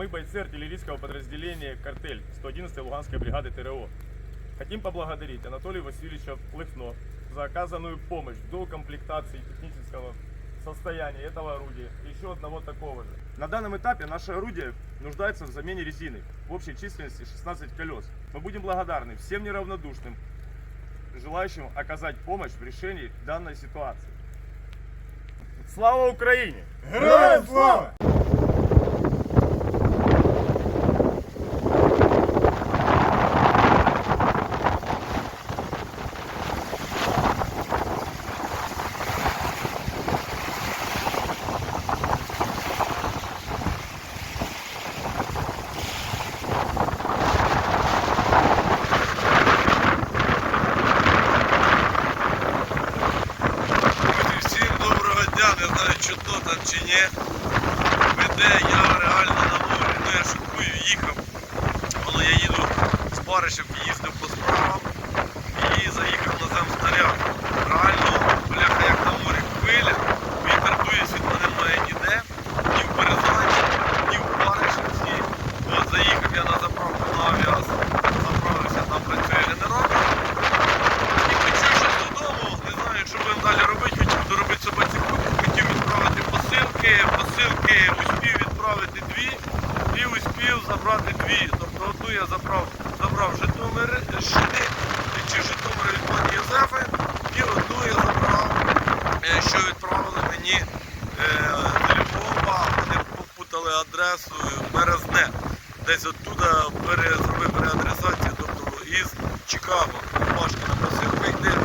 Мы бойцы артиллерийского подразделения «Картель» 111-й Луганской бригады ТРО. Хотим поблагодарить Анатолия Васильевича Плыхно за оказанную помощь в доукомплектации технического состояния этого орудия и еще одного такого же. На данном этапе наше орудие нуждается в замене резины в общей численности 16 колес. Мы будем благодарны всем неравнодушным, желающим оказать помощь в решении данной ситуации. Слава Украине! Героям слава! З їздив по справам і заїхав на земстаря. Реально, бляха, як на морі хвиля, вітер дує, світла немає ніде, ні в Березані, ні в Баришівці. От заїхав я на заправку на авіас, заправився, там працює генератор. І хочу щось додому, не знаю, що будемо далі робити, хотів доробити собаці кухню, хотів відправити посилки, посилки успів відправити дві і успів забрати дві. Тобто одну я забрав, забрав Житомир, Жити, чи Житомир від пані Йозефи, і одну я забрав, е, що відправили мені е, Львова, вони попутали адресу Березне. Десь оттуда зробив переадресацію, тобто із Чикаго. Машка напросив прийти.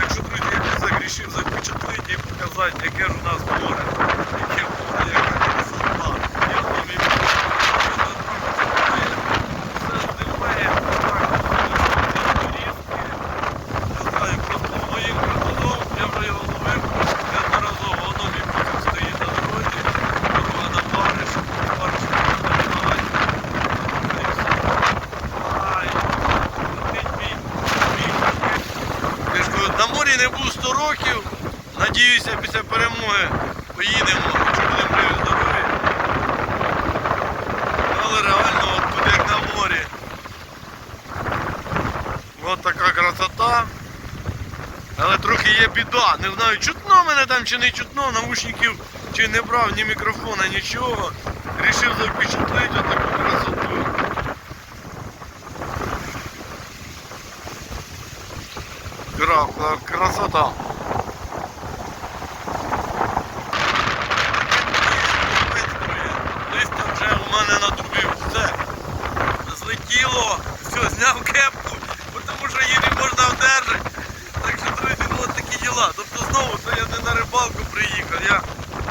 Якщо, друзі, я не загрішив запечатлити і показати, яке ж у нас море. Яке море, яка красота. Я вам і все здиває, не знаю, просто моїм картоном, я вже його ловив неодноразово. Воно мій потім стоїть на дорозі, дорога на Бариш, Бариш на Ай, летить мій, мій я ж кажу, на морі не був 100 років. Надіюся, після перемоги поїдемо, якщо будемо живі здорові. Але реально от тут як на морі. Ось така красота. Але трохи є біда. Не знаю, чутно мене там чи не чутно, наушників чи не брав ні мікрофона, нічого. Рішив запечатлити таку красоту. Кра- кра- красота. Листя вже у мене на трубі все. Злетіло, все, зняв кепку, бо тому що її не можна одержати. Так що, друзі, ну Тобто знову це я не на рибалку приїхав. Я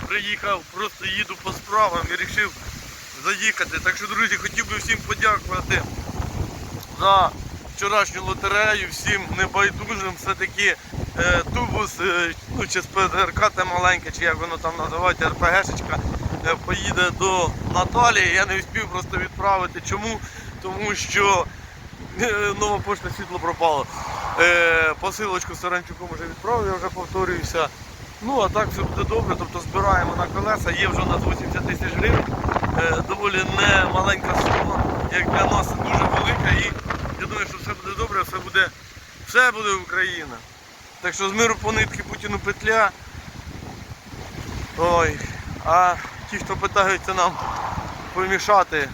приїхав, просто їду по справам і вирішив заїхати. Так що, друзі, хотів би всім подякувати за вчорашню лотерею, всім небайдужим. Все-таки е, тубус, е, ну чи з ПДРК те маленьке, чи як воно там називається, РПГшечка, е, поїде до Наталії. Я не встиг просто відправити. Чому? Тому що е, нова пошта світло пропало. Е, посилочку Саранчуком вже відправив, я вже повторююся. Ну а так все буде добре, тобто збираємо на колеса, є вже у нас 80 тисяч гривень. Е, доволі не маленька сума, як для нас дуже велика. І я думаю, що все буде добре, все буде, все буде Україна. Так що з миру по нитки Путіну петля. Ой. А ті, хто питаються нам помішати,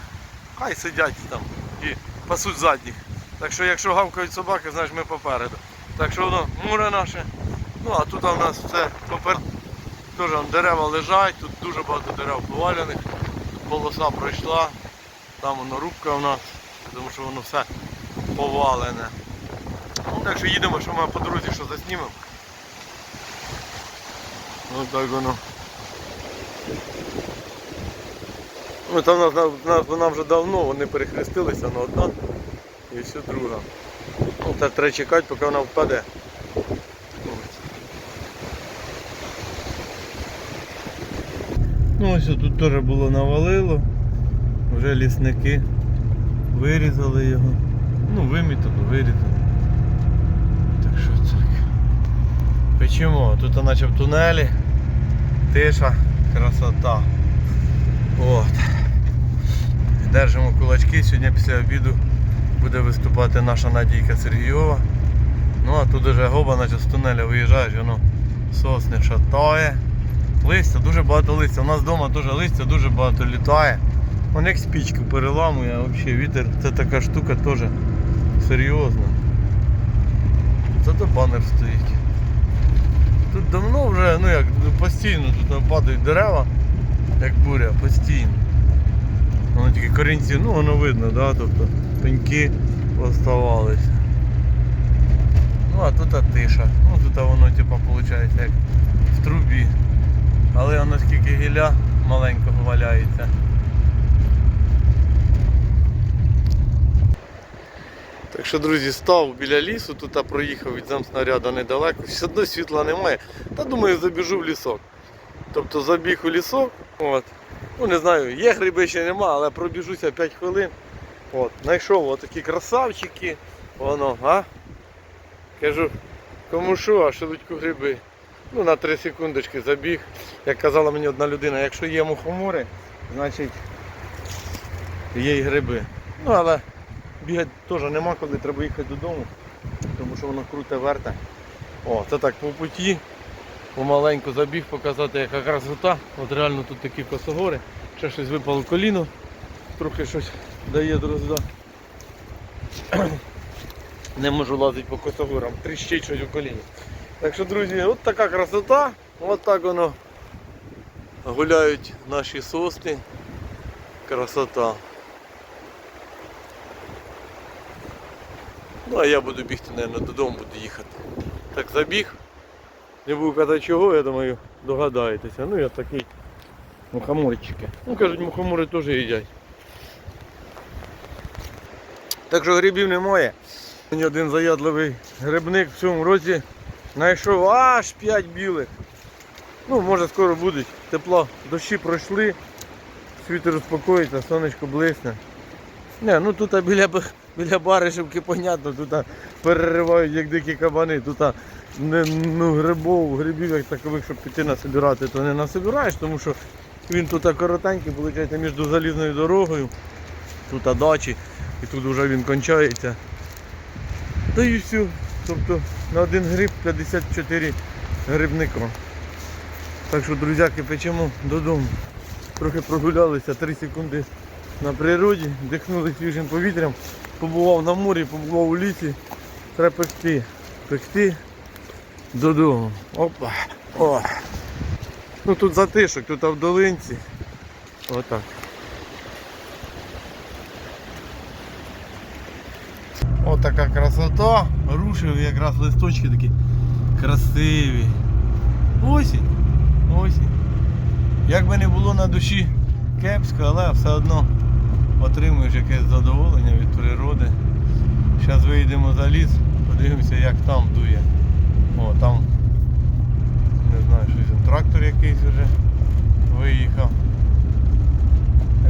хай сидять там і пасуть задніх. Так що якщо гавкають собаки, значить ми попереду. Так що воно море наше. Ну а тут у нас все попер... Теж дерева лежать, тут дуже багато дерев повалених, полоса пройшла, там воно рубка у нас, тому що воно все повалене. Ну, так що їдемо, що ми по дорозі що заснімемо. Ну так воно. Ну, там нас, нас, вона вже давно, вони перехрестилися на одна і все друга. Ну, та треба чекати, поки вона впаде. Ну ось тут теж було навалило. Вже лісники вирізали його. Ну, вимітано, вирізали. Так що так. Печемо, тут наче в тунелі. Тиша, красота. От. Держимо кулачки. Сьогодні після обіду буде виступати наша Надійка Сергійова. Ну а тут уже гоба, наче з тунеля виїжджаєш, воно сосни шатає. Листя, дуже багато листя. У нас вдома теж листя дуже багато літає. Вон як спічку переламує, а взагалі вітер це така штука теж серйозна. Зато банер стоїть. Тут давно вже, ну як, постійно тут падають дерева, як буря, постійно. Воно тільки корінці, ну воно видно, да? тобто пеньки оставалися. Ну а тут тиша. Ну тут воно типа виходить як в трубі. Але воно скільки гілля маленького валяється. Так що, друзі, став біля лісу, тут проїхав від замснаряда недалеко, все одно світла немає. Та думаю, забіжу в лісок. Тобто забіг у лісок, от. Ну не знаю, є гриби ще нема, але пробіжуся 5 хвилин. От, знайшов отакі красавчики. Воно, а? Кажу, кому що, а шелудьку гриби. Ну на 3 секундочки забіг. Як казала мені одна людина, якщо є мухомори, значить є й гриби. Ну але бігати теж нема коли, треба їхати додому, тому що воно круте верте. О, це так по путі. Помаленьку забіг показати, яка красота. От реально тут такі косогори. Ще щось випало коліно, трохи щось дає дрозда. Не можу лазити по косогорам, тріщить щось у коліні. Так що, друзі, от така красота, от так воно гуляють наші сосни. Красота. Ну а я буду бігти, мабуть, додому буду їхати. Так забіг. Не буду казати чого, я думаю, догадаєтеся. Ну я такий мухоморчики. Ну кажуть, мухомори теж їдять. Так що грибів немає. Мені один заядливий грибник в цьому році знайшов аж 5 білих. Ну, може скоро будуть. Тепло, дощі пройшли, світ успокоїться, сонечко блисне. Не, ну тут біля, біля Баришівки, понятно, тут переривають як дикі кабани, тут не, ну, грибов, грибів як такових, щоб піти насобирати, то не насобираєш, тому що він тут коротенький, виходить, між залізною дорогою, тут дачі, і тут вже він кончається. Та і все. Тобто на один гриб 54 грибника. Так що, друзяки, печемо додому. Трохи прогулялися 3 секунди на природі, дихнули свіжим повітрям, побував на морі, побував у лісі. Треба пекти. Пекти додому. Опа. О. Ну тут затишок, тут в долинці. Отак. Красота. Рушив якраз листочки такі красиві. Осінь. Осінь. Як би не було на душі кепсько, але все одно отримуєш якесь задоволення від природи. Зараз вийдемо за ліс, подивимося як там дує. О, там не знаю, щось там трактор якийсь вже виїхав.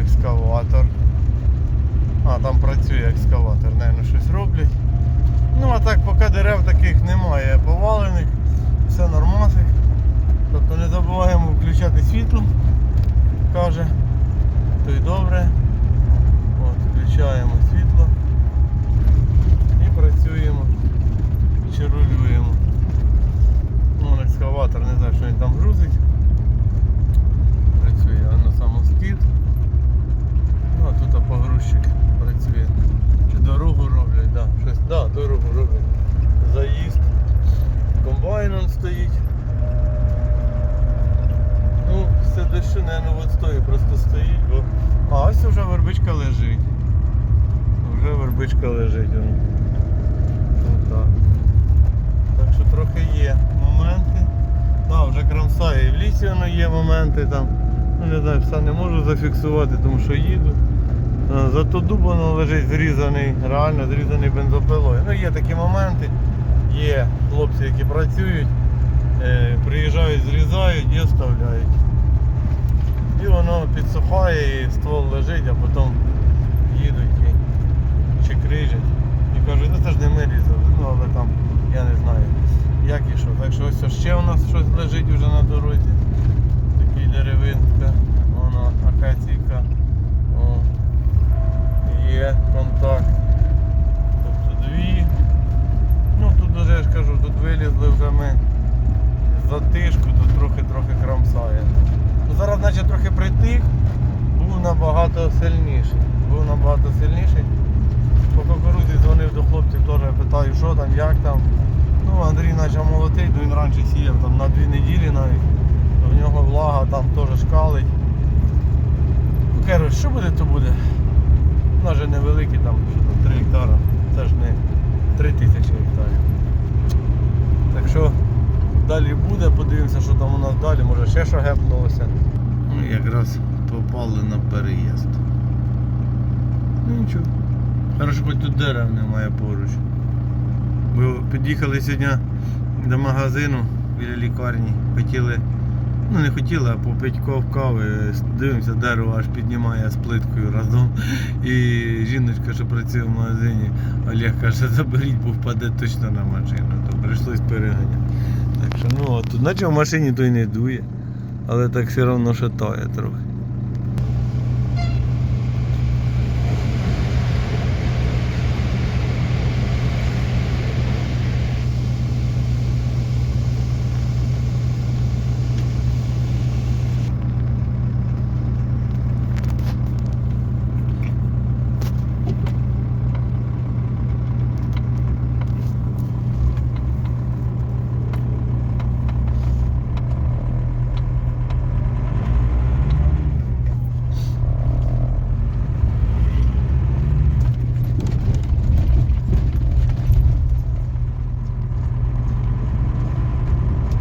Екскаватор. А, там працює екскаватор, Наверно, щось роблять. Ну а так поки дерев таких немає повалених, все нормасик. Тобто не забуваємо включати світло, каже, то й добре. От, включаємо світло і працюємо, чи. Ну, екскаватор, не знаю, що він там грузить. Працює, а на самоскид. Ну, а тут погрузчик працює. Чи дорогу роблять, да, щось, да, дорогу роблять. Заїзд. Комбайн он стоїть. Ну, все дощу, мабуть, от стої, просто стоїть, бо. А ось вже вербичка лежить. Вже лежить. Отак. Так що трохи є моменти. Так, вже крамсає і в лісі воно є моменти там. Ну не знаю, все не можу зафіксувати, тому що їду. Е, Зато дуб воно лежить зрізаний, реально зрізаний бензопилою. Ну є такі моменти, є хлопці, які працюють, е, приїжджають, зрізають і оставляють. І воно підсухає, і ствол лежить, а потім їдуть і. І кажуть, ну це ж не ми різали, ну але там я не знаю як і що. Так що ось ще у нас щось лежить вже на дорозі. Такий деревинка, воно акаційка. О. сильніший. Був набагато сильніший. По кукурудзі дзвонив до хлопців, теж питаю, що там, як там. Ну, Андрій почав молотити, бо він раніше сіяв там на дві неділі навіть. В нього влага там теж шкалить. Що буде, то буде. Вона вже невеликі, там, що там 3 гектара. Це ж не 3 тисячі гектарів. Так що далі буде, подивимося, що там у нас далі, може ще що гепнулося. Ну, якраз попали на переїзд. Ну нічого. Хорошо, хоч тут дерев немає поруч. Бо під'їхали сьогодні до магазину біля лікарні. Хотіли, ну не хотіли, а по 5 ков кави. Дивимося, дерево аж піднімає з плиткою разом. І жіночка, що працює в магазині, Олег каже, заберіть, бо впаде точно на машину. То прийшлось переганяти. Так що ну от наче в машині то й не дує, але так все одно шатає трохи.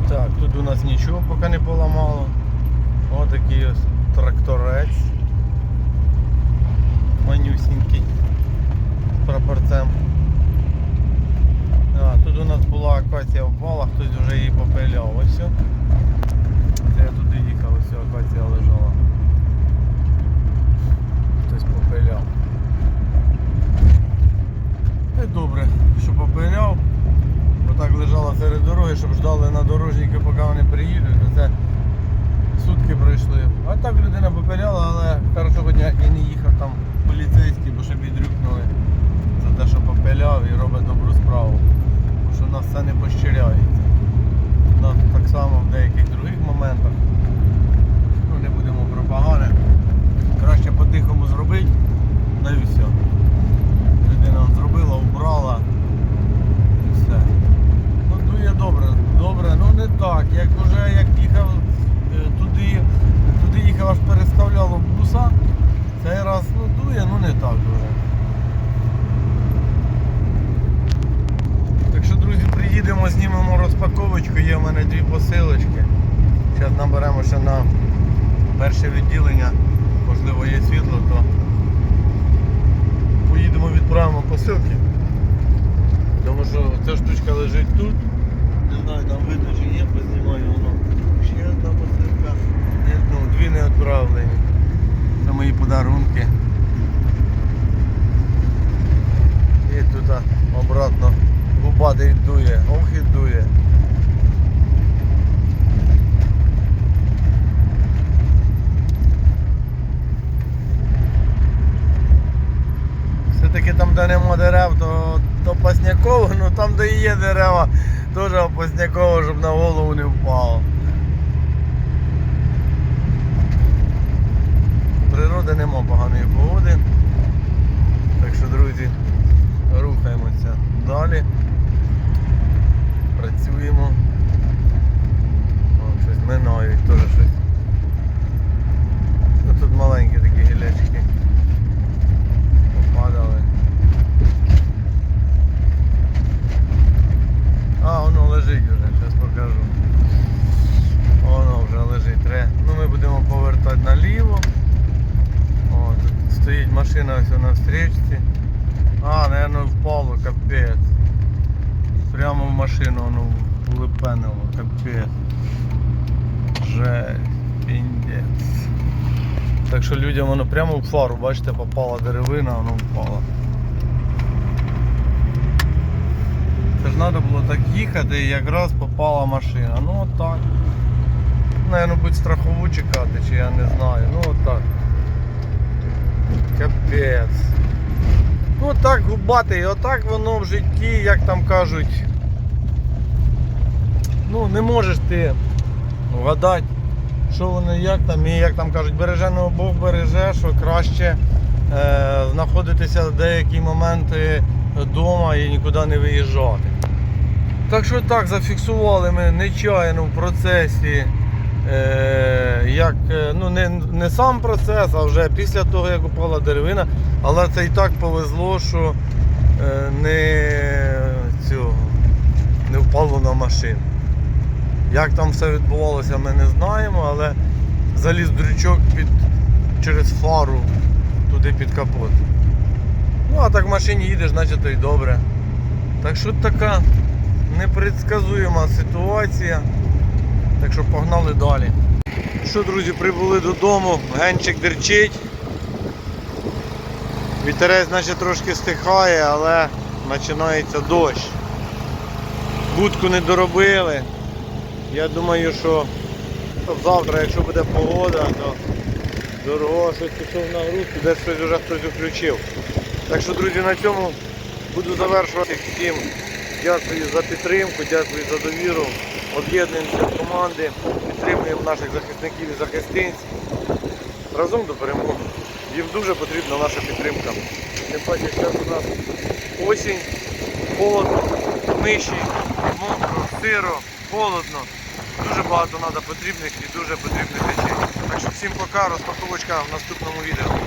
Так, тут у нас нічого поки не поламало. Ось такий ось тракторець. Манюсінький. З прапорцем. А, тут у нас була акація впала, хтось вже її попиляв. Ось. все. Це я туди їхав, ось акація лежала. Хтось попиляв. Й добре, що попиляв. Бо так лежала серед дороги, щоб ждали на дорожники, поки вони приїдуть, це сутки пройшли. А так людина попиляла, але хорошо хоч я і не їхав там поліцейський, бо ще підрюкнули за те, що попиляв і робить добру справу. Що в нас все не пощиряється. Нас так само в деяких других моментах. Ну не будемо про. Краще по-тихому зробити, да і все. Людина зробила, убрала і все. Ну дує добре, добре, ну не так. Як уже як їхав е, туди, туди їхав аж переставляло буса, цей раз ну дує, ну не так дуже. Так що, друзі, приїдемо, знімемо розпаковочку, є в мене дві посилочки. Зараз наберемо ще на перше відділення, можливо є світло, то поїдемо відправимо посилки. Тому що ця штучка лежить тут. Не знаю, там видно чи є, познімаю воно. Ще одна посилка. Ну, дві не відправлені. Це мої подарунки. І тут обратно губа дує, ох і дує. Все-таки там, де нема дерев, то, то пасняково, ну там, де і є дерева, теж опасняково, щоб на голову не впало. Природи нема поганої погоди. Так що, друзі, рухаємося далі. Працюємо. О, щось минають, теж щось. Ну тут маленькі такі гілячки попадали. А, воно лежить вже, зараз покажу. Воно вже лежить. Тре. Ну ми будемо повертати наліво. О, тут стоїть машина ось на встречці. А, наверное, впало, капець. Прямо в машину воно влепенило, капець. Жесть, піндець. Так що людям воно прямо в фару, бачите, попала деревина, воно впало. Це ж треба було так їхати і якраз попала машина. Ну отак. Наверно, будь страхову чекати, чи я не знаю. Ну отак. Капець. Ну отак губати, і отак воно в житті, як там кажуть. Ну не можеш ти вгадати, що воно як там, і як там кажуть, береженого Бог береже, що краще е, знаходитися в деякі моменти вдома і нікуди не виїжджати. Так що так, зафіксували ми нечаянно в процесі, е, як, е, ну не, не сам процес, а вже після того, як упала деревина, але це і так повезло, що е, не, цього, не впало на машину. Як там все відбувалося, ми не знаємо, але заліз дрючок під, через фару туди під капот. Ну, а так в машині їдеш, значить то й добре. Так що така непредсказуема ситуація. Так що погнали далі. Що, друзі, прибули додому, генчик дерчить. Вітерець наче трошки стихає, але починається дощ. Будку не доробили. Я думаю, що завтра, якщо буде погода, то дорого щось пішов на грудку, десь щось вже хтось включив. Так що, друзі, на цьому буду завершувати всім. Дякую за підтримку, дякую за довіру. Об'єднуємося в команди, підтримуємо наших захисників і захисниць. Разом до перемоги. Їм дуже потрібна наша підтримка. Тим паче, зараз у нас осінь, холодно, миші, мокро, сиро, холодно. Дуже багато треба потрібних і дуже потрібних речей. Так що всім пока, розпаковочка в наступному відео.